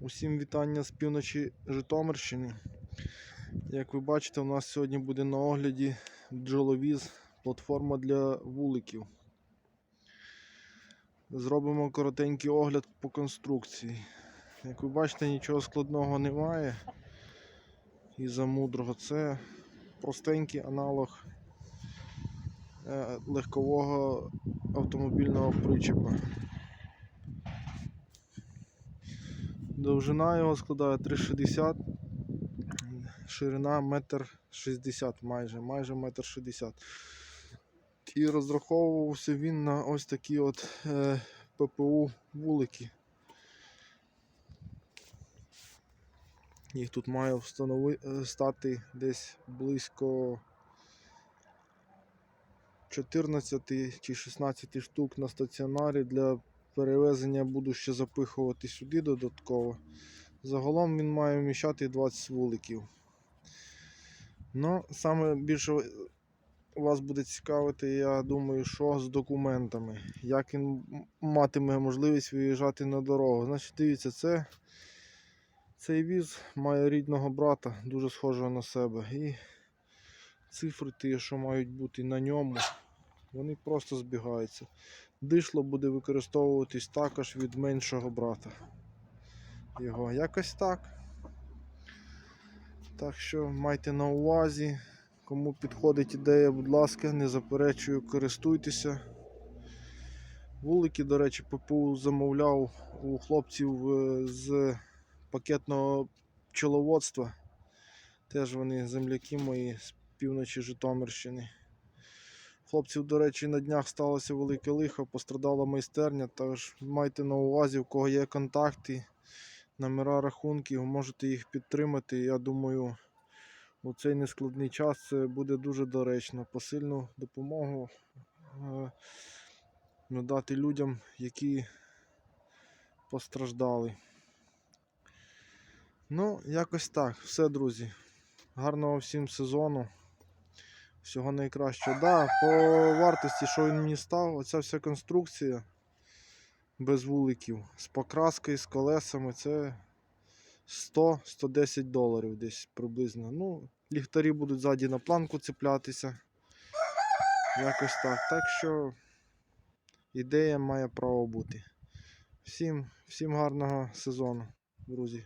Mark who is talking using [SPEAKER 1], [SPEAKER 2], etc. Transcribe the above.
[SPEAKER 1] Усім вітання з півночі Житомирщини. Як ви бачите, у нас сьогодні буде на огляді бджоловіз, платформа для вуликів. Зробимо коротенький огляд по конструкції. Як ви бачите, нічого складного немає. І замудрого це простенький аналог е, легкового автомобільного причепа. Довжина його складає 3,60, ширина 1,60 м майже, майже 1,60 м. І розраховувався він на ось такі от е, ППУ вулики. Їх тут має встанови... е, стати десь близько 14 чи 16 штук на стаціонарі для перевезення буду ще запихувати сюди додатково. Загалом він має вміщати 20 вуликів. Ну, саме більше вас буде цікавити, я думаю, що з документами. Як він матиме можливість виїжджати на дорогу. Значить, дивіться, це цей віз має рідного брата, дуже схожого на себе. І цифри ті, що мають бути на ньому, вони просто збігаються. Дишло буде використовуватись також від меншого брата. Його якось так. Так що майте на увазі. Кому підходить ідея, будь ласка, не заперечую, користуйтеся. Вулики, до речі, ППУ замовляв у хлопців е, з пакетного пчеловодства. Теж вони земляки мої з півночі Житомирщини. Хлопців, до речі, на днях сталося велике лихо, пострадала майстерня. Тож майте на увазі, у кого є контакти, номера рахунків, можете їх підтримати. Я думаю, у цей нескладний час це буде дуже доречно. Посильну допомогу е, надати людям, які постраждали. Ну, якось так. Все, друзі. Гарного всім сезону. Всього найкращого. Да, по вартості, що він мені став, оця вся конструкція без вуликів, з покраскою, з колесами, це 100-110 доларів десь приблизно. Ну, ліхтарі будуть ззаді на планку цеплятися. Якось так. Так що ідея має право бути. Всім, всім гарного сезону, друзі.